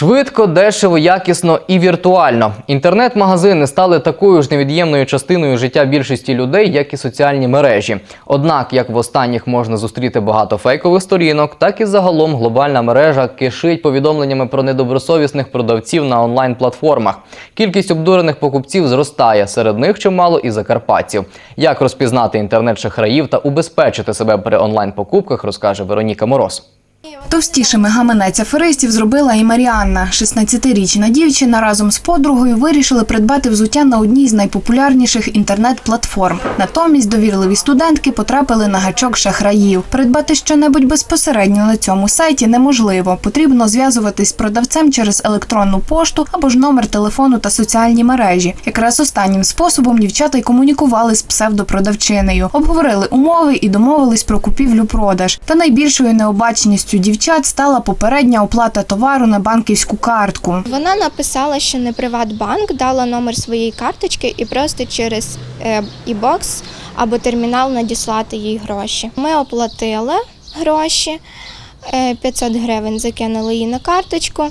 Швидко, дешево, якісно і віртуально. Інтернет-магазини стали такою ж невід'ємною частиною життя більшості людей, як і соціальні мережі. Однак, як в останніх можна зустріти багато фейкових сторінок, так і загалом глобальна мережа кишить повідомленнями про недобросовісних продавців на онлайн-платформах. Кількість обдурених покупців зростає. Серед них чимало і закарпатців. Як розпізнати інтернет-шахраїв та убезпечити себе при онлайн-покупках, розкаже Вероніка Мороз. Товстішими гаманець аферистів зробила і Маріанна. 16-річна дівчина разом з подругою вирішили придбати взуття на одній з найпопулярніших інтернет-платформ. Натомість довірливі студентки потрапили на гачок шахраїв. Придбати щонебудь безпосередньо на цьому сайті неможливо. Потрібно зв'язуватись з продавцем через електронну пошту або ж номер телефону та соціальні мережі. Якраз останнім способом дівчата й комунікували з псевдопродавчинею, обговорили умови і домовились про купівлю-продаж. Та найбільшою необачністю дівчат стала попередня оплата товару на банківську картку. Вона написала, що не Приватбанк, дала номер своєї карточки і просто через е, e-box або термінал надіслати їй гроші. Ми оплатили гроші, е, 500 гривень закинули їй на карточку.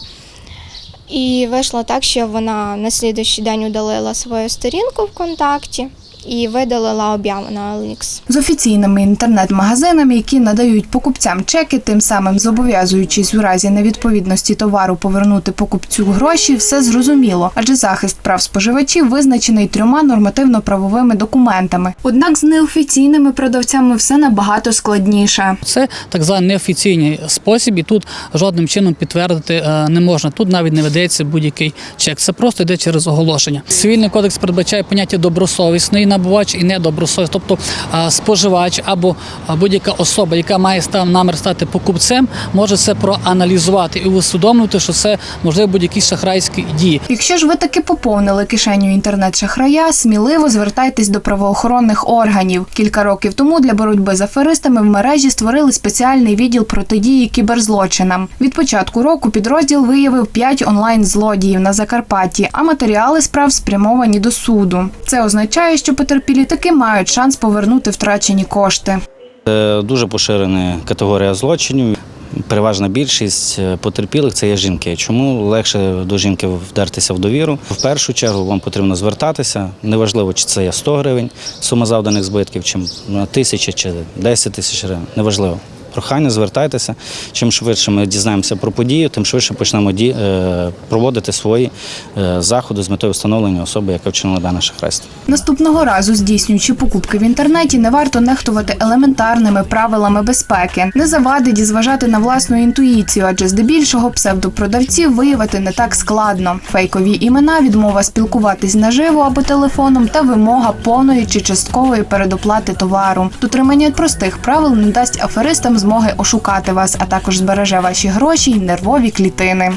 І вийшло так, що вона на слідуючий день удалила свою сторінку ВКонтакті і видалила об'яву на OLX. З офіційними інтернет-магазинами, які надають покупцям чеки, тим самим зобов'язуючись у разі невідповідності товару повернути покупцю гроші, все зрозуміло, адже захист прав споживачів визначений трьома нормативно-правовими документами. Однак з неофіційними продавцями все набагато складніше. Це так званий неофіційний спосіб, і тут жодним чином підтвердити е, не можна. Тут навіть не ведеться будь-який чек. Це просто йде через оголошення. Цивільний кодекс передбачає поняття добросовісний набувач і недобросовісний. Тобто споживач або будь-яка особа, яка має став намір стати покупцем, може це проаналізувати і усвідомити, що це можливо будь-які шахрайські дії. Якщо ж ви таки поповнили кишеню інтернет-шахрая, сміливо звертайтесь до правоохоронних органів. Кілька років тому для боротьби з аферистами в мережі створили спеціальний відділ протидії кіберзлочинам. Від початку року підрозділ виявив 5 онлайн-злодіїв на Закарпатті, а матеріали справ спрямовані до суду. Це означає, що потерпілі таки мають шанс повернути втрачені кошти. Це дуже поширена категорія злочинів. Переважна більшість е, потерпілих це є жінки. Чому легше до жінки вдертися в довіру? В першу чергу вам потрібно звертатися. Неважливо, чи це є 100 гривень, сума завданих збитків, чи на тисячі, чи 10 тисяч гривень. Неважливо. Прохання звертайтеся. Чим швидше ми дізнаємося про подію, тим швидше почнемо ді- е, проводити свої е, заходи з метою встановлення особи, яка вчинила дане шахрайство. Наступного разу, здійснюючи покупки в інтернеті, не варто нехтувати елементарними правилами безпеки. Не завадить і зважати на власну інтуїцію, адже здебільшого псевдопродавців виявити не так складно. Фейкові імена, відмова спілкуватись наживо або телефоном та вимога повної чи часткової передоплати товару. Дотримання простих правил не дасть аферистам змоги ошукати вас, а також збереже ваші гроші й нервові клітини.